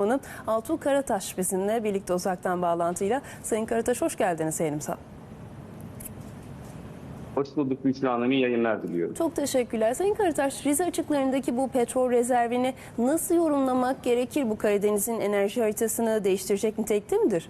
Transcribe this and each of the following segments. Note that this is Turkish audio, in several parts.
Hanım, Altuğ Karataş bizimle birlikte uzaktan bağlantıyla. Sayın Karataş hoş geldiniz yayınımıza. Hoş bulduk Büşra Hanım. İyi yayınlar diliyorum. Çok teşekkürler. Sayın Karataş, Rize açıklarındaki bu petrol rezervini nasıl yorumlamak gerekir? Bu Karadeniz'in enerji haritasını değiştirecek nitelikte midir?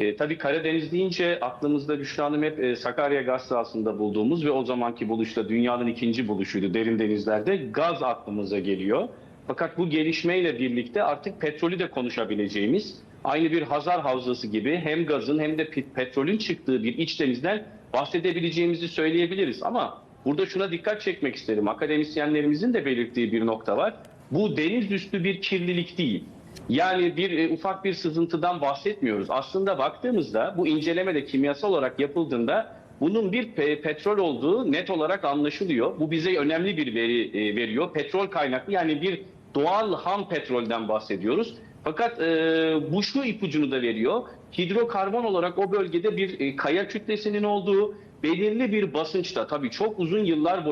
E, tabii Karadeniz deyince aklımızda Büşra Hanım hep e, Sakarya gaz sahasında bulduğumuz ve o zamanki buluşta dünyanın ikinci buluşuydu derin denizlerde gaz aklımıza geliyor. Fakat bu gelişmeyle birlikte artık petrolü de konuşabileceğimiz aynı bir Hazar Havzası gibi hem gazın hem de pet- petrolün çıktığı bir iç denizden bahsedebileceğimizi söyleyebiliriz. Ama burada şuna dikkat çekmek isterim. Akademisyenlerimizin de belirttiği bir nokta var. Bu deniz üstü bir kirlilik değil. Yani bir e, ufak bir sızıntıdan bahsetmiyoruz. Aslında baktığımızda bu inceleme de kimyasal olarak yapıldığında bunun bir pe- petrol olduğu net olarak anlaşılıyor. Bu bize önemli bir veri e, veriyor. Petrol kaynaklı yani bir doğal ham petrolden bahsediyoruz. Fakat e, bu şu ipucunu da veriyor. Hidrokarbon olarak o bölgede bir e, kaya kütlesinin olduğu belirli bir basınçta tabii çok uzun yıllar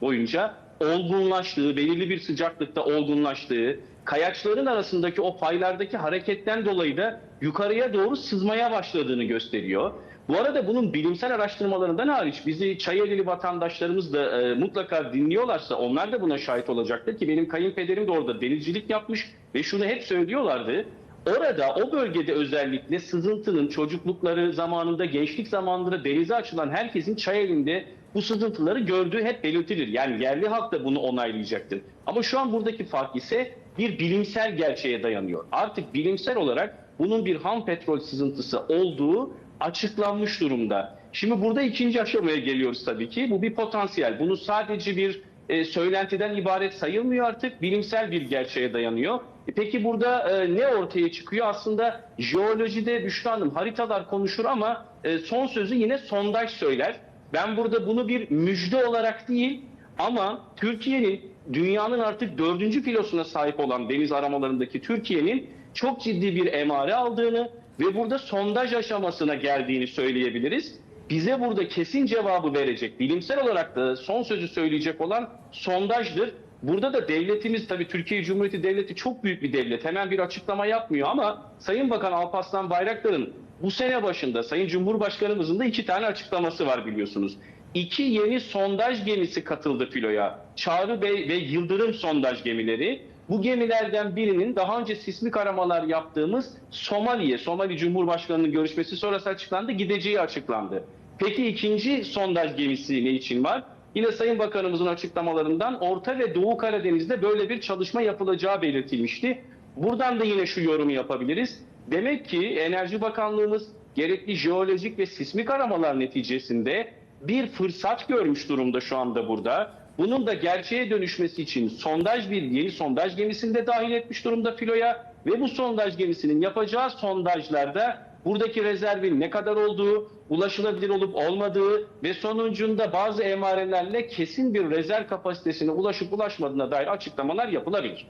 boyunca, olgunlaştığı, belirli bir sıcaklıkta olgunlaştığı, kayaçların arasındaki o paylardaki hareketten dolayı da yukarıya doğru sızmaya başladığını gösteriyor. Bu arada bunun bilimsel araştırmalarından hariç bizi Çayeli'li vatandaşlarımız da e, mutlaka dinliyorlarsa onlar da buna şahit olacaktır ki benim kayınpederim de orada denizcilik yapmış ve şunu hep söylüyorlardı. Orada o bölgede özellikle sızıntının çocuklukları zamanında, gençlik zamanında denize açılan herkesin Çayeli'nde bu sızıntıları gördüğü hep belirtilir. Yani yerli halk da bunu onaylayacaktır. Ama şu an buradaki fark ise bir bilimsel gerçeğe dayanıyor. Artık bilimsel olarak bunun bir ham petrol sızıntısı olduğu açıklanmış durumda. Şimdi burada ikinci aşamaya geliyoruz tabii ki. Bu bir potansiyel. Bunu sadece bir e, söylentiden ibaret sayılmıyor artık. Bilimsel bir gerçeğe dayanıyor. E, Peki burada e, ne ortaya çıkıyor? Aslında jeolojide Büşra Hanım haritalar konuşur ama e, son sözü yine sondaj söyler. Ben burada bunu bir müjde olarak değil ama Türkiye'nin dünyanın artık dördüncü filosuna sahip olan deniz aramalarındaki Türkiye'nin çok ciddi bir emare aldığını ve burada sondaj aşamasına geldiğini söyleyebiliriz. Bize burada kesin cevabı verecek, bilimsel olarak da son sözü söyleyecek olan sondajdır. Burada da devletimiz tabii Türkiye Cumhuriyeti Devleti çok büyük bir devlet. Hemen bir açıklama yapmıyor ama Sayın Bakan Alparslan Bayraktar'ın bu sene başında Sayın Cumhurbaşkanımızın da iki tane açıklaması var biliyorsunuz. İki yeni sondaj gemisi katıldı filoya. Çağrı Bey ve Yıldırım sondaj gemileri. Bu gemilerden birinin daha önce sismik aramalar yaptığımız Somali'ye, Somali Cumhurbaşkanı'nın görüşmesi sonrası açıklandı, gideceği açıklandı. Peki ikinci sondaj gemisi ne için var? Yine Sayın Bakanımızın açıklamalarından Orta ve Doğu Karadeniz'de böyle bir çalışma yapılacağı belirtilmişti. Buradan da yine şu yorumu yapabiliriz. Demek ki Enerji Bakanlığımız gerekli jeolojik ve sismik aramalar neticesinde bir fırsat görmüş durumda şu anda burada. Bunun da gerçeğe dönüşmesi için sondaj bir yeni sondaj gemisini de dahil etmiş durumda filoya ve bu sondaj gemisinin yapacağı sondajlarda buradaki rezervin ne kadar olduğu, ulaşılabilir olup olmadığı ve sonucunda bazı emarelerle kesin bir rezerv kapasitesine ulaşıp ulaşmadığına dair açıklamalar yapılabilir.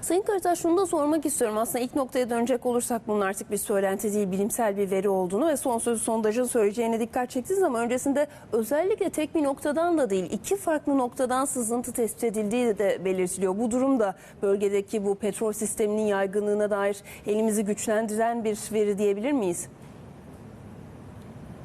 Sayın Karataş şunu da sormak istiyorum. Aslında ilk noktaya dönecek olursak bunun artık bir söylenti değil, bilimsel bir veri olduğunu ve son sözü sondajın söyleyeceğine dikkat çektiniz ama öncesinde özellikle tek bir noktadan da değil, iki farklı noktadan sızıntı tespit edildiği de belirtiliyor. Bu durum da bölgedeki bu petrol sisteminin yaygınlığına dair elimizi güçlendiren bir veri diyebilir miyiz?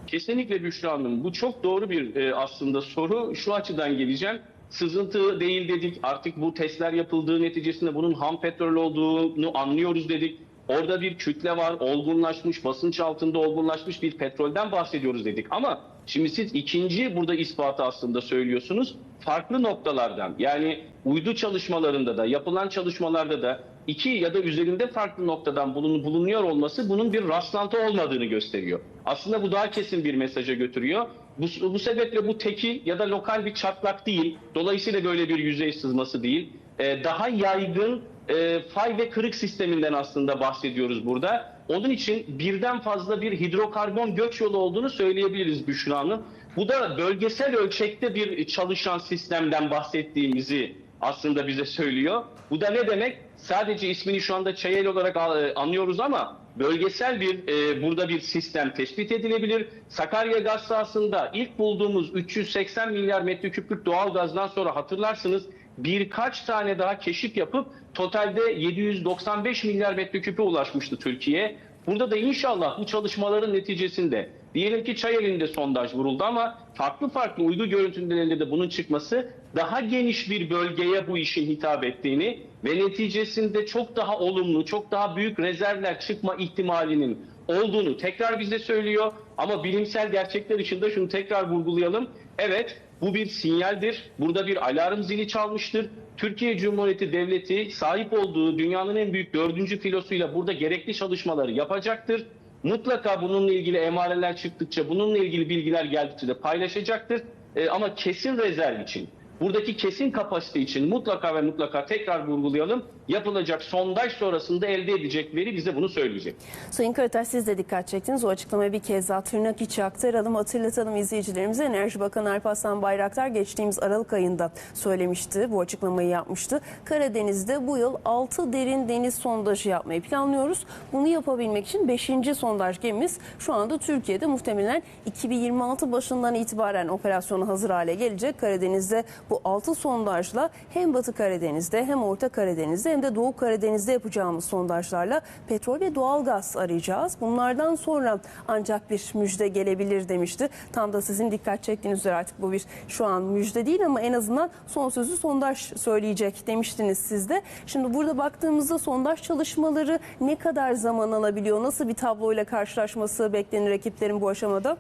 Kesinlikle Büşra Hanım. Bu çok doğru bir e, aslında soru. Şu açıdan geleceğim. Sızıntı değil dedik. Artık bu testler yapıldığı neticesinde bunun ham petrol olduğunu anlıyoruz dedik. Orada bir kütle var, olgunlaşmış, basınç altında olgunlaşmış bir petrolden bahsediyoruz dedik. Ama şimdi siz ikinci burada ispatı aslında söylüyorsunuz. Farklı noktalardan yani uydu çalışmalarında da yapılan çalışmalarda da iki ya da üzerinde farklı noktadan bulun, bulunuyor olması bunun bir rastlantı olmadığını gösteriyor. Aslında bu daha kesin bir mesaja götürüyor. Bu, bu sebeple bu tekil ya da lokal bir çatlak değil. Dolayısıyla böyle bir yüzey sızması değil. Ee, daha yaygın e, fay ve kırık sisteminden aslında bahsediyoruz burada. Onun için birden fazla bir hidrokarbon göç yolu olduğunu söyleyebiliriz Büşra Hanım. Bu da bölgesel ölçekte bir çalışan sistemden bahsettiğimizi aslında bize söylüyor. Bu da ne demek? Sadece ismini şu anda Çayeli olarak e, anlıyoruz ama bölgesel bir e, burada bir sistem tespit edilebilir. Sakarya gaz sahasında ilk bulduğumuz 380 milyar metreküplük doğal gazdan sonra hatırlarsınız birkaç tane daha keşif yapıp totalde 795 milyar metreküpe ulaşmıştı Türkiye. Burada da inşallah bu çalışmaların neticesinde diyelim ki Çayeli'nde sondaj vuruldu ama farklı farklı uydu görüntülerinde de bunun çıkması daha geniş bir bölgeye bu işin hitap ettiğini ve neticesinde çok daha olumlu, çok daha büyük rezervler çıkma ihtimalinin olduğunu tekrar bize söylüyor. Ama bilimsel gerçekler içinde şunu tekrar vurgulayalım. Evet bu bir sinyaldir. Burada bir alarm zili çalmıştır. Türkiye Cumhuriyeti Devleti sahip olduğu dünyanın en büyük dördüncü filosuyla burada gerekli çalışmaları yapacaktır. Mutlaka bununla ilgili emareler çıktıkça, bununla ilgili bilgiler geldikçe de paylaşacaktır. Ee, ama kesin rezerv için, buradaki kesin kapasite için mutlaka ve mutlaka tekrar vurgulayalım. Yapılacak sondaj sonrasında elde edecek veri bize bunu söyleyecek. Sayın Karataş siz de dikkat çektiniz. O açıklamayı bir kez daha tırnak içi aktaralım. Hatırlatalım izleyicilerimize. Enerji Bakanı Alparslan Bayraktar geçtiğimiz Aralık ayında söylemişti. Bu açıklamayı yapmıştı. Karadeniz'de bu yıl 6 derin deniz sondajı yapmayı planlıyoruz. Bunu yapabilmek için 5. sondaj gemimiz şu anda Türkiye'de muhtemelen 2026 başından itibaren operasyona hazır hale gelecek. Karadeniz'de bu 6 sondajla hem Batı Karadeniz'de hem Orta Karadeniz'de hem de Doğu Karadeniz'de yapacağımız sondajlarla petrol ve doğalgaz arayacağız. Bunlardan sonra ancak bir müjde gelebilir demişti. Tam da sizin dikkat çektiğiniz üzere artık bu bir şu an müjde değil ama en azından son sözü sondaj söyleyecek demiştiniz siz de. Şimdi burada baktığımızda sondaj çalışmaları ne kadar zaman alabiliyor? Nasıl bir tabloyla karşılaşması beklenir ekiplerin bu aşamada?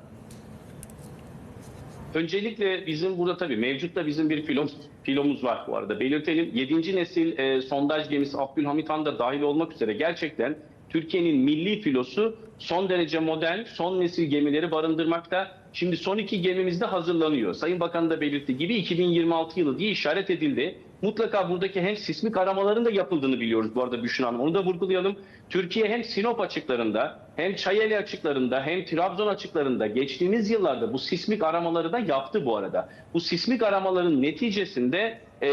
Öncelikle bizim burada tabii mevcut da bizim bir filomuz, filomuz var bu arada. Belirtelim 7. nesil e, sondaj gemisi Abdülhamit Han da dahil olmak üzere gerçekten Türkiye'nin milli filosu son derece modern, son nesil gemileri barındırmakta. Şimdi son iki gemimiz de hazırlanıyor. Sayın Bakan da belirttiği gibi 2026 yılı diye işaret edildi. Mutlaka buradaki hem sismik aramaların da yapıldığını biliyoruz bu arada Büşra Hanım. Onu da vurgulayalım. Türkiye hem Sinop açıklarında hem Çayeli açıklarında hem Trabzon açıklarında geçtiğimiz yıllarda bu sismik aramaları da yaptı bu arada. Bu sismik aramaların neticesinde e,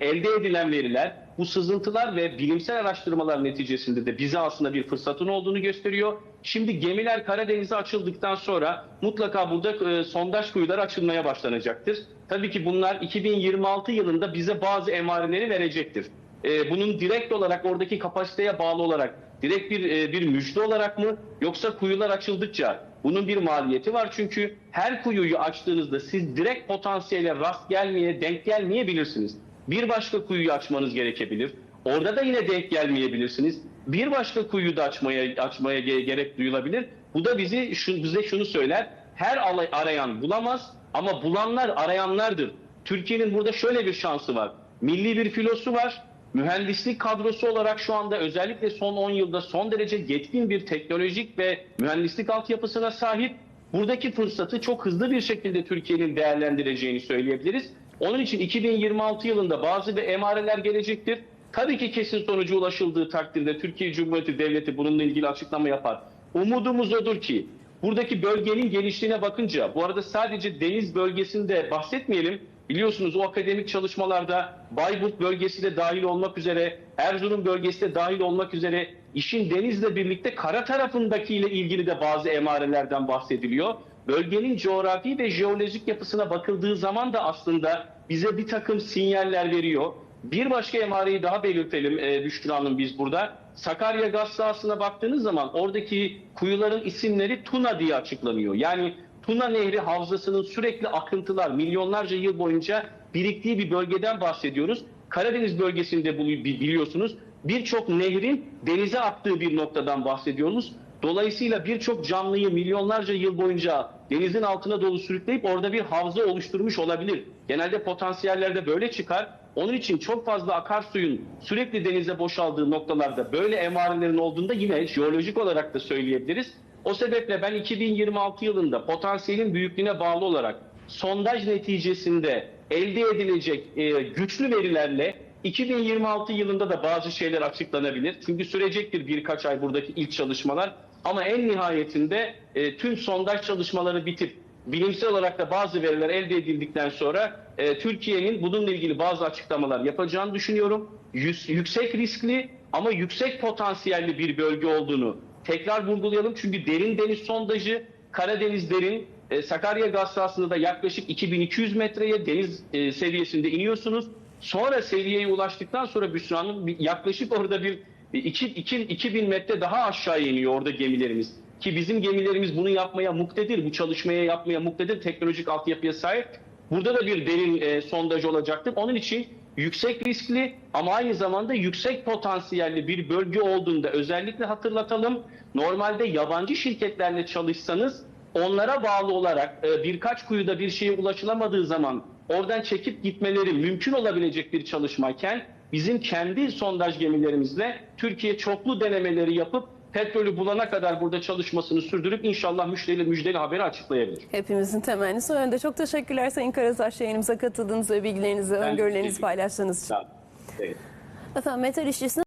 elde edilen veriler bu sızıntılar ve bilimsel araştırmalar neticesinde de bize aslında bir fırsatın olduğunu gösteriyor. Şimdi gemiler Karadeniz'e açıldıktan sonra mutlaka burada e, sondaj kuyuları açılmaya başlanacaktır. Tabii ki bunlar 2026 yılında bize bazı emareleri verecektir. E, bunun direkt olarak oradaki kapasiteye bağlı olarak direkt bir e, bir müjde olarak mı yoksa kuyular açıldıkça bunun bir maliyeti var çünkü her kuyuyu açtığınızda siz direkt potansiyele rast gelmeye denk gelmeyebilirsiniz. Bir başka kuyuyu açmanız gerekebilir. Orada da yine denk gelmeyebilirsiniz. Bir başka kuyuyu da açmaya açmaya ge- gerek duyulabilir. Bu da bizi şu, bize şunu söyler. Her arayan bulamaz ama bulanlar arayanlardır. Türkiye'nin burada şöyle bir şansı var. Milli bir filosu var. Mühendislik kadrosu olarak şu anda özellikle son 10 yılda son derece yetkin bir teknolojik ve mühendislik altyapısına sahip. Buradaki fırsatı çok hızlı bir şekilde Türkiye'nin değerlendireceğini söyleyebiliriz. Onun için 2026 yılında bazı bir emareler gelecektir. Tabii ki kesin sonuca ulaşıldığı takdirde Türkiye Cumhuriyeti Devleti bununla ilgili açıklama yapar. Umudumuz odur ki buradaki bölgenin genişliğine bakınca bu arada sadece deniz bölgesinde bahsetmeyelim. Biliyorsunuz o akademik çalışmalarda Bayburt bölgesi de dahil olmak üzere, Erzurum bölgesi de dahil olmak üzere işin denizle birlikte kara tarafındakiyle ilgili de bazı emarelerden bahsediliyor. Bölgenin coğrafi ve jeolojik yapısına bakıldığı zaman da aslında bize bir takım sinyaller veriyor. Bir başka emareyi daha belirtelim e, Büşra Hanım biz burada. Sakarya gaz sahasına baktığınız zaman oradaki kuyuların isimleri Tuna diye açıklanıyor. Yani Tuna Nehri havzasının sürekli akıntılar milyonlarca yıl boyunca biriktiği bir bölgeden bahsediyoruz. Karadeniz bölgesinde bunu bi- biliyorsunuz birçok nehrin denize aktığı bir noktadan bahsediyoruz. Dolayısıyla birçok canlıyı milyonlarca yıl boyunca denizin altına doğru sürükleyip orada bir havza oluşturmuş olabilir. Genelde potansiyellerde böyle çıkar. Onun için çok fazla akarsuyun sürekli denize boşaldığı noktalarda böyle emarelerin olduğunda yine jeolojik olarak da söyleyebiliriz. O sebeple ben 2026 yılında potansiyelin büyüklüğüne bağlı olarak sondaj neticesinde elde edilecek e, güçlü verilerle 2026 yılında da bazı şeyler açıklanabilir. Çünkü sürecektir birkaç ay buradaki ilk çalışmalar. Ama en nihayetinde e, tüm sondaj çalışmaları bitip bilimsel olarak da bazı veriler elde edildikten sonra e, Türkiye'nin bununla ilgili bazı açıklamalar yapacağını düşünüyorum. Yüksek riskli ama yüksek potansiyelli bir bölge olduğunu tekrar vurgulayalım. Çünkü derin deniz sondajı Karadeniz derin e, Sakarya gaz sahasında da yaklaşık 2200 metreye deniz e, seviyesinde iniyorsunuz. Sonra seviyeye ulaştıktan sonra bir- yaklaşık orada bir 2, 2, 2000 metre daha aşağı iniyor orada gemilerimiz. Ki bizim gemilerimiz bunu yapmaya muktedir, bu çalışmaya yapmaya muktedir, teknolojik altyapıya sahip. Burada da bir derin e, sondaj olacaktır. Onun için yüksek riskli ama aynı zamanda yüksek potansiyelli bir bölge olduğunda özellikle hatırlatalım. Normalde yabancı şirketlerle çalışsanız onlara bağlı olarak e, birkaç kuyuda bir şeye ulaşılamadığı zaman oradan çekip gitmeleri mümkün olabilecek bir çalışmayken bizim kendi sondaj gemilerimizle Türkiye çoklu denemeleri yapıp petrolü bulana kadar burada çalışmasını sürdürüp inşallah müjdeli müjdeli haberi açıklayabilir. Hepimizin temennisi o yönde. Çok teşekkürler Sayın Karataş yayınımıza katıldığınız ve bilgilerinizi, öngörülerinizi teşekkür ederim. paylaştığınız için. Evet. Efendim metal işçisi